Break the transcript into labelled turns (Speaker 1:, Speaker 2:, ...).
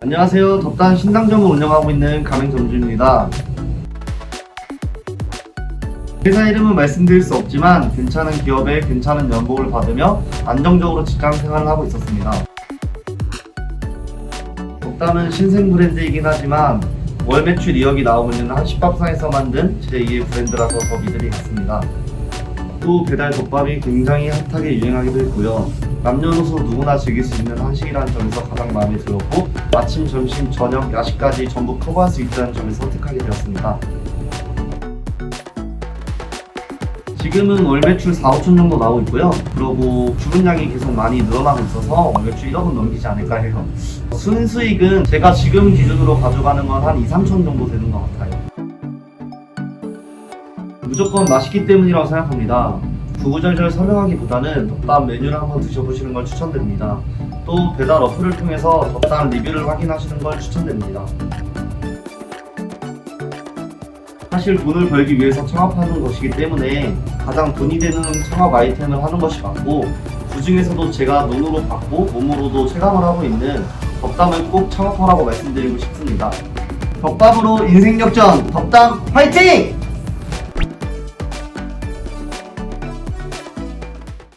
Speaker 1: 안녕하세요. 덥단 신당점을 운영하고 있는 가맹점주입니다. 회사 이름은 말씀드릴 수 없지만 괜찮은 기업에 괜찮은 연봉을 받으며 안정적으로 직장 생활을 하고 있었습니다. 덥단은 신생 브랜드이긴 하지만 월 매출 2억이 나오면 한식밥상에서 만든 제2의 브랜드라서 더 믿음이 갔습니다. 또 배달 덮밥이 굉장히 핫하게 유행하기도 했고요. 남녀노소 누구나 즐길 수 있는 한식이라는 점에서 가장 마음에 들었고 아침, 점심, 저녁, 야식까지 전부 커버할 수 있다는 점에서 선택하게 되었습니다. 지금은 월 매출 4, 5천 정도 나오고 있고요. 그리고 주문량이 계속 많이 늘어나고 있어서 월 매출 1억은 넘기지 않을까 해요. 순수익은 제가 지금 기준으로 가져가는 건 한 2, 3천 정도 되는 것 같아요. 무조건 맛있기 때문이라고 생각합니다. 구구절절 설명하기보다는 덮밥 메뉴를 한번 드셔보시는 걸 추천드립니다. 또 배달 어플을 통해서 덮밥 리뷰를 확인하시는 걸 추천드립니다. 사실 돈을 벌기 위해서 창업하는 것이기 때문에 가장 돈이 되는 창업 아이템을 하는 것이 맞고 그 중에서도 제가 눈으로 봤고 몸으로도 체감을 하고 있는 덮밥을 꼭 창업하라고 말씀드리고 싶습니다. 덮밥으로 인생 역전 덮밥 화이팅!